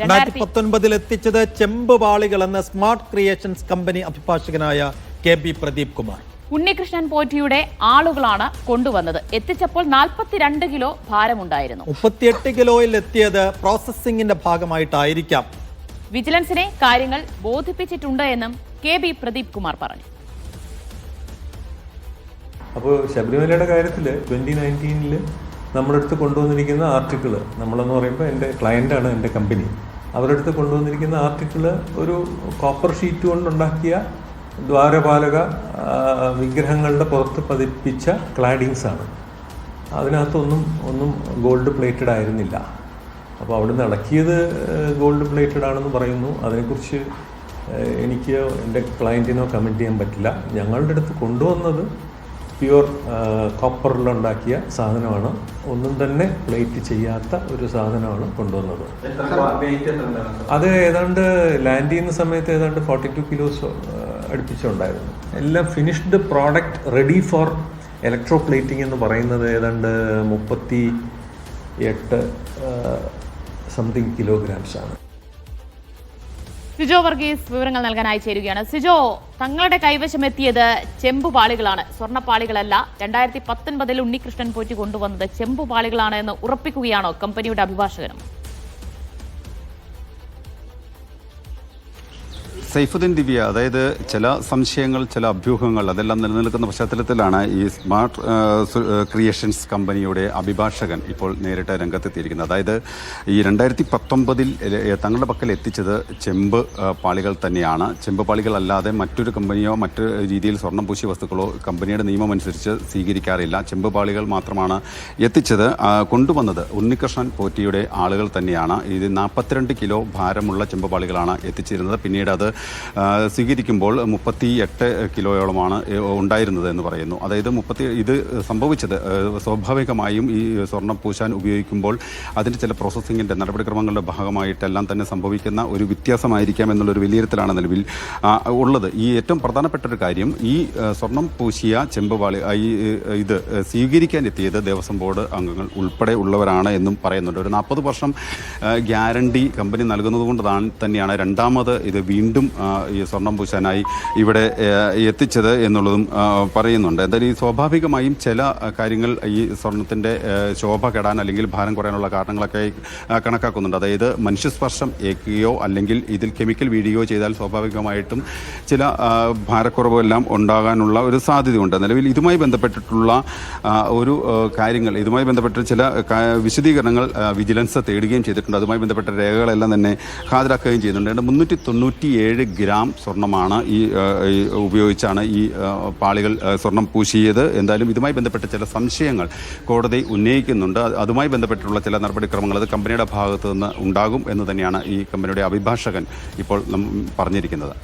രണ്ടായിരത്തി പത്തൊൻപതിൽ എത്തിച്ചത് ചെമ്പ് പാളികൾ എന്ന സ്മാർട്ട് ക്രിയേഷൻസ് കമ്പനി അഭിഭാഷകനായ കെ ബി പ്രദീപ് കുമാർ. ഉണ്ണികൃഷ്ണൻ പോറ്റിയുടെ ആളുകളാണ് കൊണ്ടുവന്നത്. എത്തിച്ചപ്പോൾ നാൽപ്പത്തിരണ്ട് കിലോ ഭാരമുണ്ടായിരുന്നു. മുപ്പത്തിയെട്ട് കിലോയിൽ എത്തിയത് പ്രോസസ്സിംഗിന്റെ ഭാഗമായിട്ടായിരിക്കാം. വിജിലൻസിനെ കാര്യങ്ങൾ ബോധിപ്പിച്ചിട്ടുണ്ട് എന്നും കെ ബി പ്രദീപ് കുമാർ പറഞ്ഞു. അപ്പോൾ ശബരിമലയുടെ കാര്യത്തിൽ ട്വന്റി നയന്റീനിൽ നമ്മുടെ അടുത്ത് കൊണ്ടുവന്നിരിക്കുന്ന ആർട്ടിക്കിൾ നമ്മളെന്ന് പറയുമ്പോൾ എന്റെ ക്ലയന്റാണ് എന്റെ കമ്പനി അവരുടെ അടുത്ത് കൊണ്ടുവന്നിരിക്കുന്ന ആർട്ടിക്കിൾ ഒരു കോപ്പർ ഷീറ്റ് കൊണ്ടുണ്ടാക്കിയ ദ്വാരപാലക വിഗ്രഹങ്ങളുടെ പുറത്ത് പതിപ്പിച്ച ക്ലാഡിങ്സ് ആണ്. അതിനകത്തൊന്നും ഒന്നും ഗോൾഡ് പ്ലേറ്റഡ് ആയിരുന്നില്ല. അപ്പോൾ അവിടുന്ന് ഇളക്കിയത് ഗോൾഡ് പ്ലേറ്റഡ് ആണെന്ന് പറയുന്നു. അതിനെക്കുറിച്ച് എനിക്ക് എന്റെ ക്ലയന്റിനോ കമന്റ് ചെയ്യാൻ പറ്റില്ല. ഞങ്ങളുടെ അടുത്ത് കൊണ്ടുവന്നത് പ്യുവർ കോപ്പറിലുണ്ടാക്കിയ സാധനമാണ്. ഒന്നും തന്നെ പ്ലേറ്റ് ചെയ്യാത്ത ഒരു സാധനമാണ് കൊണ്ടുവന്നത്. അത് ഏതാണ്ട് ലാൻഡ് ചെയ്യുന്ന സമയത്ത് ഏതാണ്ട് ഫോർട്ടി ടു കിലോസ് അടുപ്പിച്ചുണ്ടായിരുന്നു. എല്ലാം finished product ready for electroplating എന്ന് പറയുന്നത് ഏതാണ്ട് മുപ്പത്തി എട്ട് സംതിങ് കിലോഗ്രാംസ് ആണ്. സിജോ വർഗീസ് വിവരങ്ങൾ നൽകാനായി ചേരുകയാണ്. സിജോ തങ്ങളുടെ കൈവശം എത്തിയത് ചെമ്പുപാളികളാണ് സ്വർണപ്പാളികളല്ല രണ്ടായിരത്തി പത്തൊൻപതിൽ ഉണ്ണികൃഷ്ണൻ പോറ്റി കൊണ്ടുവന്നത് ചെമ്പുപാളികളാണ് എന്ന് ഉറപ്പിക്കുകയാണോ കമ്പനിയുടെ അഭിഭാഷകനും? സൈഫുദ്ദീൻ ദിവ്യ അതായത് ചില സംശയങ്ങൾ ചില അഭ്യൂഹങ്ങൾ അതെല്ലാം നിലനിൽക്കുന്ന പശ്ചാത്തലത്തിലാണ് ഈ സ്മാർട്ട് ക്രിയേഷൻസ് കമ്പനിയുടെ അഭിഭാഷകൻ ഇപ്പോൾ നേരിട്ട് രംഗത്തെത്തിയിരിക്കുന്നത്. അതായത് ഈ രണ്ടായിരത്തി പത്തൊമ്പതിൽ തങ്ങളുടെ പക്കൽ എത്തിച്ചത് ചെമ്പ് പാളികൾ തന്നെയാണ്. ചെമ്പ് പാളികൾ അല്ലാതെ മറ്റൊരു കമ്പനിയോ മറ്റു രീതിയിൽ സ്വർണം പൂശിയ വസ്തുക്കളോ കമ്പനിയുടെ നിയമം അനുസരിച്ച് സ്വീകരിക്കാറില്ല. ചെമ്പ് പാളികൾ മാത്രമാണ് എത്തിച്ചത്. കൊണ്ടുവന്നത് ഉണ്ണികൃഷ്ണൻ പോറ്റിയുടെ ആളുകൾ തന്നെയാണ്. ഇത് നാൽപ്പത്തിരണ്ട് കിലോ ഭാരമുള്ള ചെമ്പ് പാളികളാണ് എത്തിച്ചിരുന്നത്. പിന്നീട് അത് സ്വീകരിക്കുമ്പോൾ മുപ്പത്തി എട്ട് കിലോയോളമാണ് ഉണ്ടായിരുന്നത് എന്ന് പറയുന്നു. അതായത് മുപ്പത്തി ഇത് സംഭവിച്ചത് സ്വാഭാവികമായും ഈ സ്വർണം പൂശാൻ ഉപയോഗിക്കുമ്പോൾ അതിന്റെ ചില പ്രോസസ്സിങ്ങിന്റെ നടപടിക്രമങ്ങളുടെ ഭാഗമായിട്ടെല്ലാം തന്നെ സംഭവിക്കുന്ന ഒരു വ്യത്യാസമായിരിക്കാം എന്നുള്ളൊരു വിലയിരുത്തലാണ് നിലവിൽ ഉള്ളത്. ഈ ഏറ്റവും പ്രധാനപ്പെട്ട ഒരു കാര്യം ഈ സ്വർണം പൂശിയ ചെമ്പുപാളി ഈ ഇത് സ്വീകരിക്കാൻ എത്തിയത് ദേവസ്വം ബോർഡ് അംഗങ്ങൾ ഉൾപ്പെടെ ഉള്ളവരാണ് എന്നും പറയുന്നുണ്ട്. ഒരു നാൽപ്പത് വർഷം ഗ്യാരണ്ടി കമ്പനി നൽകുന്നത് കൊണ്ട് തന്നെയാണ് രണ്ടാമത് ഇത് വീണ്ടും ഈ സ്വർണം പൂശാനായി ഇവിടെ എത്തിച്ചത് എന്നുള്ളതും പറയുന്നുണ്ട്. എന്തായാലും ഈ സ്വാഭാവികമായും ചില കാര്യങ്ങൾ ഈ സ്വർണത്തിന്റെ ശോഭ കെടാൻ അല്ലെങ്കിൽ ഭാരം കുറയാനുള്ള കാരണങ്ങളൊക്കെ കണക്കാക്കുന്നുണ്ട്. അതായത് മനുഷ്യസ്പർശം ഏക്കുകയോ അല്ലെങ്കിൽ ഇതിൽ കെമിക്കൽ വീഴുകയോ ചെയ്താൽ സ്വാഭാവികമായിട്ടും ചില ഭാരക്കുറവെല്ലാം ഉണ്ടാകാനുള്ള ഒരു സാധ്യതയുണ്ട്. നിലവിൽ ഇതുമായി ബന്ധപ്പെട്ടിട്ടുള്ള ഒരു കാര്യങ്ങൾ ഇതുമായി ബന്ധപ്പെട്ട ചില വിശദീകരണങ്ങൾ വിജിലൻസ് തേടുകയും ചെയ്തിട്ടുണ്ട്. അതുമായി ബന്ധപ്പെട്ട രേഖകളെല്ലാം തന്നെ ഹാജരാക്കുകയും ചെയ്യുന്നുണ്ട്. മുന്നൂറ്റി തൊണ്ണൂറ്റി ഏഴ് ഗ്രാം സ്വർണമാണ് ഈ ഉപയോഗിച്ചാണ് ഈ പാളികൾ സ്വർണം പൂശിയത്. എന്തായാലും ഇതുമായി ബന്ധപ്പെട്ട ചില സംശയങ്ങൾ കോടതി ഉന്നയിക്കുന്നുണ്ട്. അതുമായി ബന്ധപ്പെട്ടുള്ള ചില നടപടിക്രമങ്ങൾ അത് കമ്പനിയുടെ ഭാഗത്തു നിന്ന് ഉണ്ടാകും എന്ന് തന്നെയാണ് ഈ കമ്പനിയുടെ അഭിഭാഷകൻ ഇപ്പോൾ പറഞ്ഞിരിക്കുന്നത്.